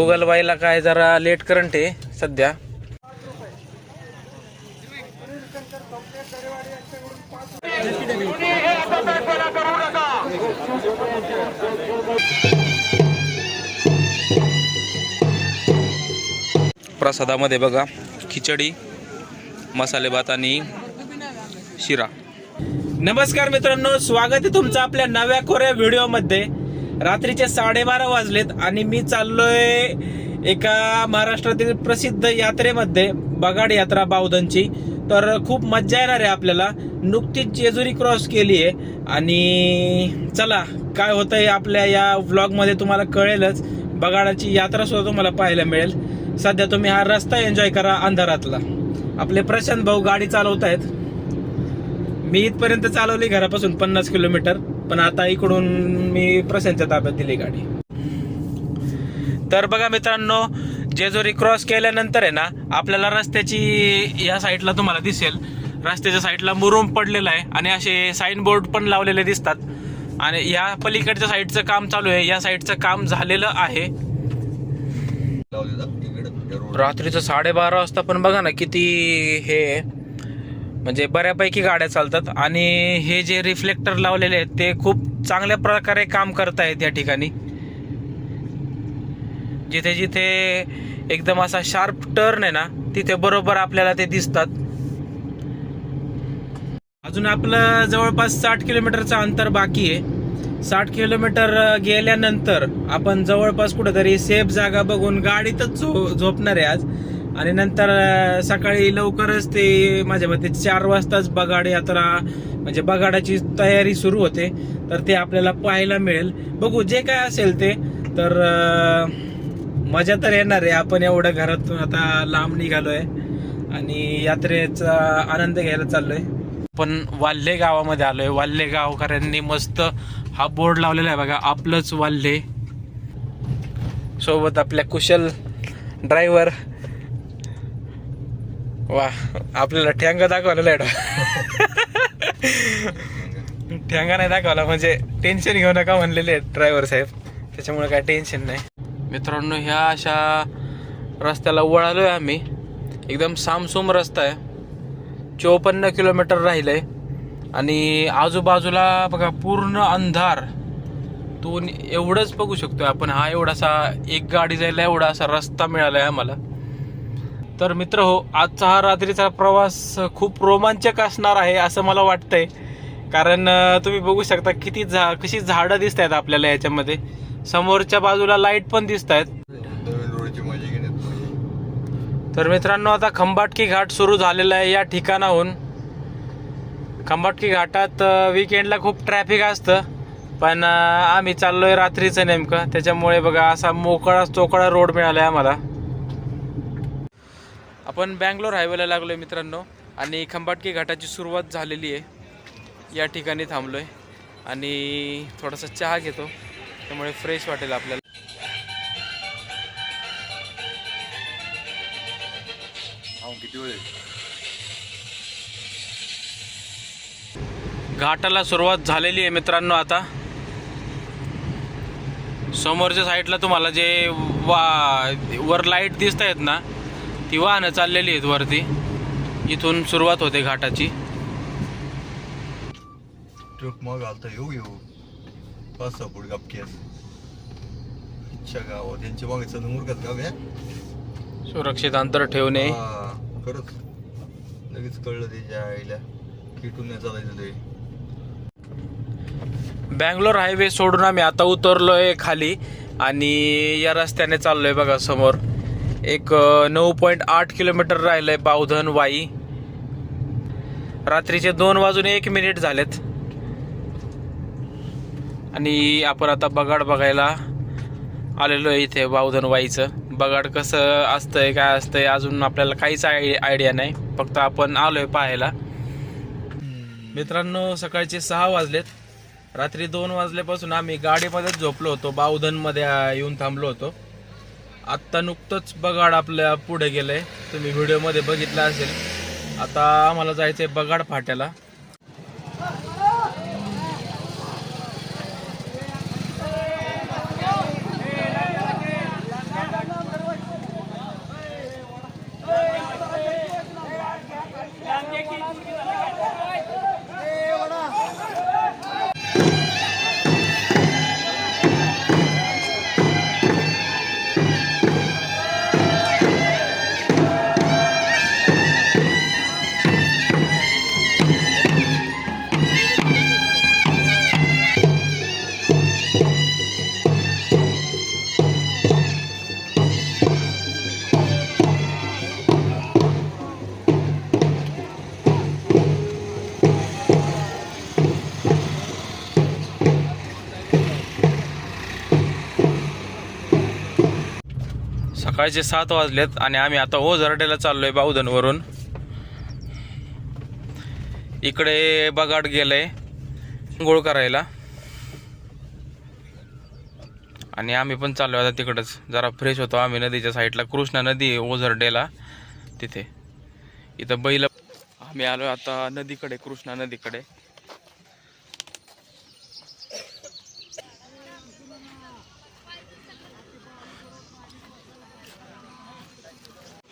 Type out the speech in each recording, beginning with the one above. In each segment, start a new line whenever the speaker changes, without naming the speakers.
Google काय जरा late current आहे सध्या. प्रसादामध्ये बघा खिचडी मसाले भात आणि शिरा. नमस्कार मित्रांनो स्वागत आहे तुमचं आपल्या नव्या कोऱ्या व्हिडिओमध्ये रात्रीचे साडेबारा वाजलेत आणि मी चाललोय एका महाराष्ट्रातील प्रसिद्ध यात्रेमध्ये बगाड यात्रा बावधनची. तर खूप मज्जा येणार आहे आपल्याला. नुकतीच जेजुरी क्रॉस केली आहे आणि चला काय होतं आहे आपल्या या व्लॉगमध्ये तुम्हाला कळेलच. बगाडाची यात्रा सुद्धा तुम्हाला पाहायला मिळेल. सध्या तुम्ही हा रस्ता एन्जॉय करा अंधारातला. आपले प्रशांत भाऊ गाडी चालवत आहेत मी इथपर्यंत चालवली घरापासून पन्नास किलोमीटर. पण आता इकडून मी प्रशांतच्या ताब्यात दिली गाडी. तर बघा मित्रांनो जेजुरी क्रॉस केल्यानंतर आहे ना आपल्याला रस्त्याची या साईडला तुम्हाला दिसेल. रस्त्याच्या साईडला मुरुम पडलेला आहे आणि असे साईन बोर्ड पण लावलेले दिसतात. आणि या पलीकडच्या साईडचं काम चालू आहे. या साईडचं काम झालेलं आहे. रात्रीचं साडेबारा वाजता पण बघा ना किती हे आहे. म्हणजे बऱ्यापैकी गाड्या चालतात आणि हे जे रिफ्लेक्टर लावलेले आहेत ते खूप चांगल्या प्रकारे काम करत आहेत या ठिकाणी. जिथे जिथे एकदम असा शार्प टर्न आहे ना तिथे बरोबर आपल्याला ते दिसतात. अजून आपलं जवळपास साठ किलोमीटरचं अंतर बाकी आहे. साठ किलोमीटर गेल्यानंतर आपण जवळपास कुठेतरी सेफ जागा बघून गाडीतच झो झोपणार आहे आज. आणि नंतर सकाळी लवकरच ते माझ्या मते चार वाजताच बगाड यात्रा म्हणजे बगाडाची तयारी सुरू होते. तर ते आपल्याला पाहायला मिळेल. बघू जे काय असेल ते. तर मजा तर येणार आहे. आपण एवढं घरातून आता लांब निघालोय आणि यात्रेचा आनंद घ्यायला चाललोय. पण वाल्हे गावामध्ये आलोय. वाल्हे गावकऱ्यांनी मस्त हा बोर्ड लावलेला आहे बघा. आपलंच वाल्हे. सोबत आपल्या कुशल ड्रायव्हर वा आपल्याला ठ्यांगा दाखवलेला आहे ठ्यांगा नाही दाखवला म्हणजे टेन्शन घेऊ नका म्हणलेले आहेत ड्रायव्हर साहेब. त्याच्यामुळे काय टेन्शन नाही. मित्रांनो ह्या अशा रस्त्याला वळालो आहे आम्ही. एकदम सामसूम रस्ता आहे. चोपन्न किलोमीटर राहिलंय. आणि आजूबाजूला बघा पूर्ण अंधार. तो एवढंच बघू शकतोय आपण. हा एवढासा एक गाडी जायला एवढा असा रस्ता मिळाला आहे आम्हाला. तर मित्र हो आजचा हा रात्रीचा प्रवास खूप रोमांचक असणार आहे असं मला वाटतंय. कारण तुम्ही बघू शकता किती झा कशी झाडं दिसत आहेत आपल्याला याच्यामध्ये. समोरच्या बाजूला लाइट पण दिसत आहेत तर मित्रांनो आता खंबाटकी घाट सुरू झालेला आहे या ठिकाणाहून. खंबाटकी घाटात विकेंडला खूप ट्रॅफिक असतं. पण आम्ही चाललोय रात्रीचं नेमकं. त्याच्यामुळे बघा असा मोकळा चोकळा रोड मिळाला आहे आम्हाला. आपण बँगलोर हायवेला लागलोय मित्रांनो आणि खंबाटकी घाटाची सुरुवात झालेली आहे. या ठिकाणी थांबलोय आणि थोडासा चहा घेतो. त्यामुळे फ्रेश वाटेल आपल्याला.
किती वेळ
घाटाला सुरुवात झालेली आहे मित्रांनो आता. समोरच्या साईडला तुम्हाला जे वा वर लाइट दिसत आहेत ना ती वाहनं चाललेली आहेत वरती. इथून सुरुवात होते घाटाची.
ट्रक मग आलता येऊ येऊ. पाच सहा फूट गपकेस इच्छा गाव त्यांच्या मागे मुरगात गाव आहे.
सुरक्षित अंतर ठेवणे.
खरंच. लगेच कळलं त्याच्या आईला. किटून नाही चालायचं ते.
बँगलोर हायवे सोडून आम्ही आता उतरलोय खाली आणि या रस्त्याने चाललोय बघा समोर. एक नऊ पॉईंट आठ किलोमीटर राहिलंय बावधन वाई रात्रीचे दोन वाजून एक मिनिट झालेत. आणि आपण आता बगाड बघायला आलेलो आहे इथे बावधन वाईचं बगाड कसं असतंय काय असतंय अजून आपल्याला काहीच आय आयडिया नाही. फक्त आपण आलोय पाहायला. मित्रांनो सकाळचे सहा वाजलेत. रात्री दोन वाजल्यापासून आम्ही गाडीमध्येच झोपलो होतो. बावधनमध्ये येऊन थांबलो होतो. आत्ता नुकतंच बगाड आपल्या पुढे गेलंय. तुम्ही व्हिडिओमध्ये बघितलं असेल. आता आम्हाला जायचंय बगाड फाट्याला. सकाळचे सात वाजलेत आणि आम्ही आता हो ओझरडेला आहे बाहुधनवरून इकडे बगाड गेलंय गोळ करायला. आणि आम्ही पण चाललो आता तिकडंच. जरा फ्रेश होतो आम्ही नदीच्या साईडला कृष्णा नदी ओझरडेला हो तिथे. इथं बैल आम्ही आलो आता नदीकडे कृष्णा नदीकडे.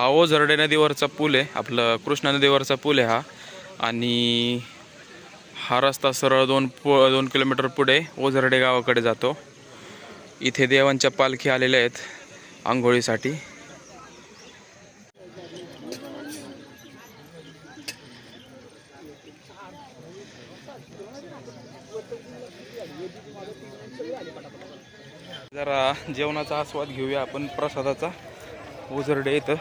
हा ओझरडे नदीवरचा पूल आहे. आपलं कृष्णा नदीवरचा पूल आहे हा. आणि हा रस्ता सरळ दोन पु दोन किलोमीटर पुढे ओझरडे गावाकडे जातो. इथे देवांच्या पालखी आलेल्या आहेत आंघोळीसाठी. जरा जेवणाचा आस्वाद घेऊया आपण प्रसादाचा. ओझरडे इथं.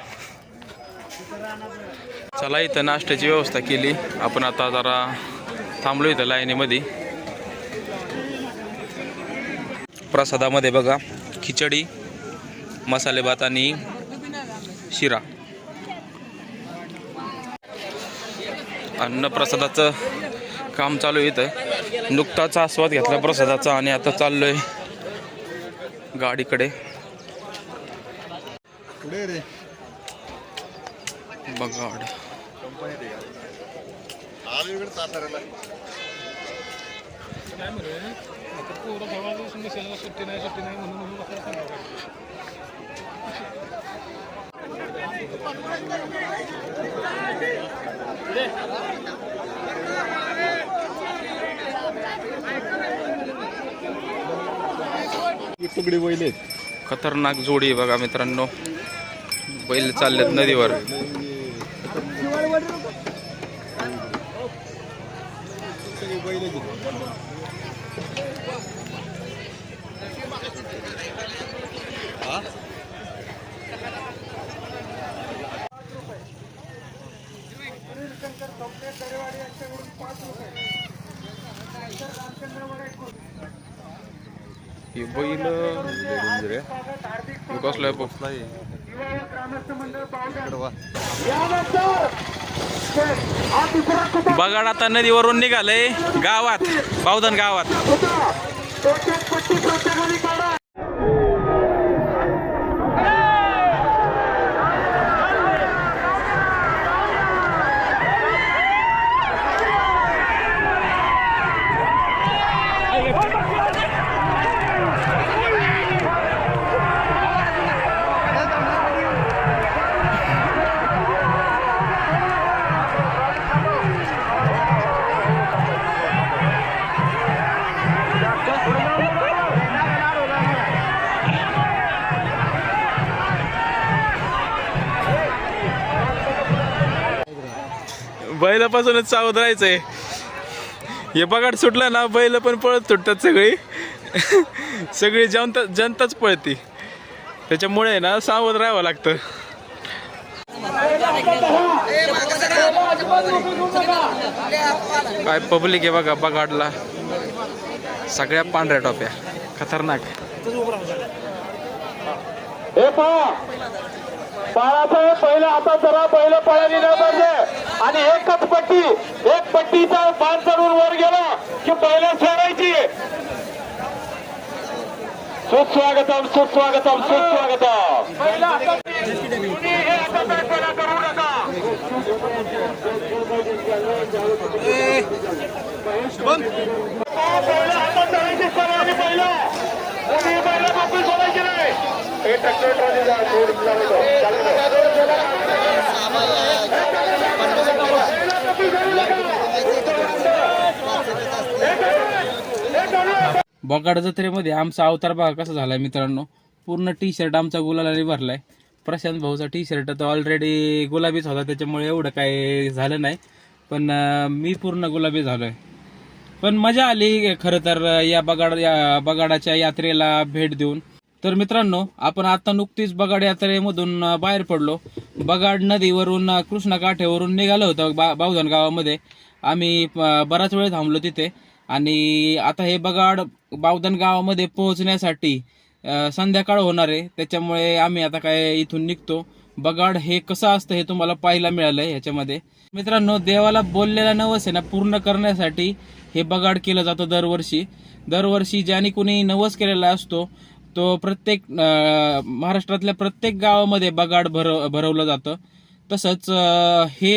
चला इथं नाश्त्याची व्यवस्था केली. आपण आता जरा थांबलो इथं लाईनीमध्ये. प्रसादामध्ये बघा खिचडी मसाले भात आणि शिरा. अन्नप्रसादाचं काम चालू आहे इथं. नुकताच आस्वाद घेतला प्रसादाचा आणि आता चाललोय गाडीकडे. बघा
कंपनी रे आलो इकडे साताऱ्याला तुकडे बैल आहेत.
खतरनाक जोडी आहे बघा मित्रांनो. बैल चाललेत नदीवर
बैल आहेत हा
बैल कसलाय बघ बगाड आता नदीवरून निघालंय. गावात बावधन गावात. बैलापासूनच सावध राहायचंय हे बगाड सुटलं ना बैल पण पळत सुटतात सगळी. सगळी जनता जनताच पळती. त्याच्यामुळे ना सावध राहावं लागतं. काय पब्लिक आहे बघा बगाडला. सगळ्या पांढऱ्या टोप्या. खतरनाक.
पहिला आता जरा पहिलं पळाली नाही पाहिजे. आणि एकच पट्टी एक पट्टीचा बाण चढून वर गेला की पहिल्या सोडायची सुस्वागतम सुस्वागतम सुस्वागतम. हे नाही. बोकाड
बगाड जत्रेमध्ये आमचा अवतार बघा कसा झालाय मित्रांनो. पूर्ण टी शर्ट आमचा गुलालाने भरलाय. प्रशांत भाऊचा टी शर्ट तर ऑलरेडी गुलाबीच होता त्याच्यामुळे एवढं काय झालं नाही. पण मी पूर्ण गुलाबी झालोय. पण मजा आली खरं तर या बगाड या बगाडाच्या यात्रेला भेट देऊन. तर मित्रांनो आपण आता नुकतीच बगाड यात्रेमधून बाहेर पडलो. बगाड नदीवरून कृष्णा काठेवरून निघालो होतो बा बावधन गावामध्ये. आम्ही बराच वेळ थांबलो तिथे. आणि आता हे बगाड बावधन गावामध्ये पोहोचण्यासाठी संध्याकाळ होणार आहे. त्याच्यामुळे आम्ही आता काय इथून निघतो. बगाड हे कसं असतं हे तुम्हाला पाहायला मिळालंय ह्याच्यामध्ये. मित्रांनो देवाला बोललेला नवस आहे ना पूर्ण करण्यासाठी हे बगाड केलं जातं दरवर्षी. दरवर्षी ज्याने कुणी नवस केलेला असतो तो प्रत्येक महाराष्ट्रातल्या प्रत्येक गावामध्ये बगाड भर भरवलं जातं. तसंच हे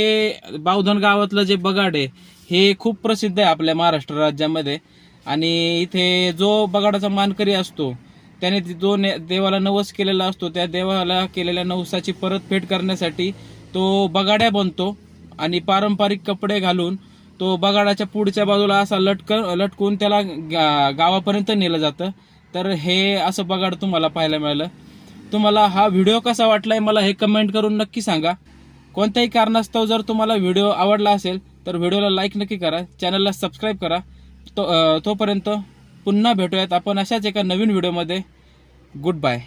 बावधन गावातलं जे बगाड आहे हे खूप प्रसिद्ध आहे आपल्या महाराष्ट्र राज्यामध्ये. आणि इथे जो बगाडाचा मानकरी असतो त्याने जो ने- देवाला नवस केलेला असतो त्या देवाला केलेल्या नवसाची परतफेड करण्यासाठी तो बगाड्या बनतो आणि पारंपरिक कपडे घालून तो बगाडाच्या पुढच्या बाजूला असा लटक लटकून त्याला गावापर्यंत नेलं जातं. तर हे असं बघाड तुम्हाला पाहायला मिळालं. तुम्हाला हा व्हिडिओ कसा वाटलाय मला हे कमेंट करून नक्की सांगा. कोणत्याही कारणास्तव जर तुम्हाला व्हिडिओ आवडला असेल तर व्हिडिओला लाईक नक्की करा. चॅनलला सबस्क्राईब करा. तो तोपर्यंत पुन्हा भेटूयात आपण अशाच एका नवीन व्हिडिओमध्ये गुड बाय